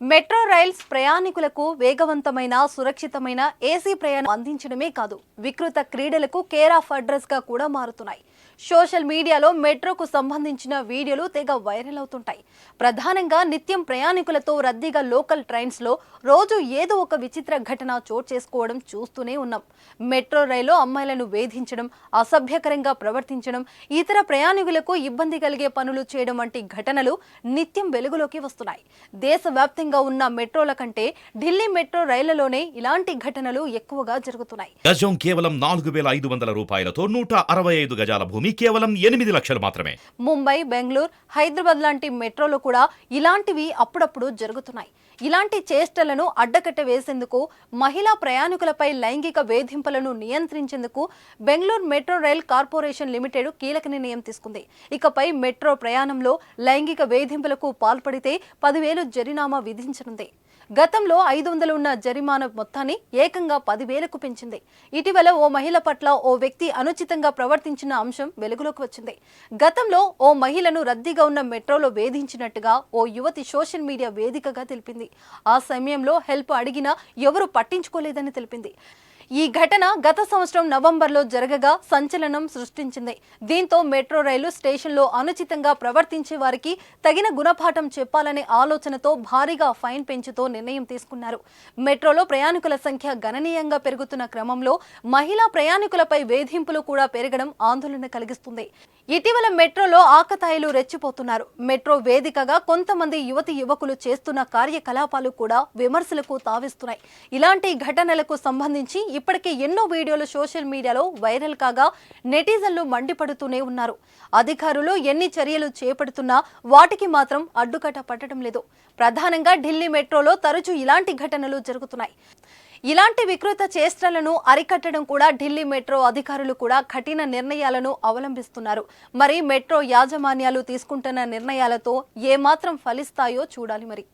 Metro rails ప్రయాణికులకు వేగవంతమైన సురక్షితమైన ఏసీ ప్రయాణం అందించడమే కాదు వికృత క్రీడలకు కేర్ ఆఫ్ అడ్రస్గా కూడా మారుతున్నాయి. సోషల్ మీడియాలో మెట్రోకు సంబంధించిన వీడియోలు తెగ వైరల్ అవుతుంటాయి. ప్రధానంగా నిత్యం ప్రయాణికులతో రద్దీగా లోకల్ ట్రైన్స్లో రోజు ఏదో ఒక విచిత్ర ఘటన చోటు చేసుకోవడం చూస్తూనే ఉన్నాం. మెట్రో రైల్లో అమ్మాయిలను వేధించడం అసభ్యకరంగా ప్రవర్తించడం ఇతర ప్రయాణికులకు ఇబ్బంది కలిగే పనులు చేయడం వంటి ఘటనలు నిత్యం వెలుగులోకి వస్తున్నాయి. దేశవ్యాప్తంగా ఉన్న మెట్రోల కంటే ఢిల్లీ మెట్రో రైళ్ళలోనే ఇలాంటి ఘటనలు ఎక్కువగా జరుగుతున్నాయి. గజం కేవలం నాలుగు వేల ఐదు వందల రూపాయలతో నూట అరవై ఐదు గజాల భూమి కేవలం ఎనిమిది లక్షలు మాత్రమే. ముంబై బెంగళూరు హైదరాబాద్ లాంటి మెట్రోలు కూడా ఇలాంటివి అప్పుడప్పుడు జరుగుతున్నాయి. ఇలాంటి చేష్టలను అడ్డకట్ట వేసేందుకు మహిళా ప్రయాణికులపై లైంగిక వేధింపులను నియంత్రించేందుకు Bengaluru metro rail corporation limited కీలక నిర్ణయం తీసుకుంది. ఇకపై మెట్రో ప్రయాణంలో లైంగిక వేధింపులకు పాల్పడితే పదివేలు జరినామా విధించనుంది. గతంలో ఐదు వందలు ఉన్న జరిమానా మొత్తాన్ని ఏకంగా పదివేలకు పెంచింది. ఇటీవల ఓ మహిళ పట్ల ఓ వ్యక్తి అనుచితంగా ప్రవర్తించిన అంశం వెలుగులోకి వచ్చింది. గతంలో ఓ మహిళను రద్దీగా ఉన్న మెట్రోలో వేధించినట్టుగా ఓ యువతి సోషల్ మీడియా వేదికగా తెలిపింది. ఆ సమయంలో హెల్ప్ అడిగినా ఎవరు పట్టించుకోలేదని తెలిపింది. ఈ ఘటన గత సంవత్సరం నవంబర్లో జరగగా సంచలనం సృష్టించింది. దీంతో మెట్రో రైలు స్టేషన్లో అనుచితంగా ప్రవర్తించే వారికి తగిన గుణపాఠం చెప్పాలనే ఆలోచనతో భారీగా ఫైన్ పెంచుతూ నిర్ణయం తీసుకున్నారు. మెట్రోలో ప్రయాణికుల సంఖ్య గణనీయంగా పెరుగుతున్న క్రమంలో మహిళా ప్రయాణికులపై వేధింపులు కూడా పెరగడం ఆందోళన కలిగిస్తుంది. ఇటీవల మెట్రోలో ఆకతాయిలు రెచ్చిపోతున్నారు. మెట్రో వేదికగా కొంతమంది యువతి యువకులు చేస్తున్న కార్యకలాపాలు కూడా విమర్శలకు తావిస్తున్నాయి. ఇలాంటి ఘటనలకు సంబంధించి ఇప్పటికే ఎన్నో వీడియోలు సోషల్ మీడియాలో వైరల్ కాగా నెటిజన్లు మండిపడుతూనే ఉన్నారు. అధికారులు ఎన్ని చర్యలు చేపడుతున్నా వాటికి మాత్రం అడ్డుకట్ట పట్టడం లేదు. ప్రధానంగా ఢిల్లీ మెట్రోలో తరచూ ఇలాంటి ఘటనలు జరుగుతున్నాయి. ఇలాంటి వికృత చేష్టలను అరికట్టడం కూడా ఢిల్లీ మెట్రో అధికారులు కూడా కఠిన నిర్ణయాలను అవలంబిస్తున్నారు. మరి మెట్రో యాజమాన్యాలు తీసుకుంటున్న నిర్ణయాలతో ఏమాత్రం ఫలిస్తాయో చూడాలి మరి.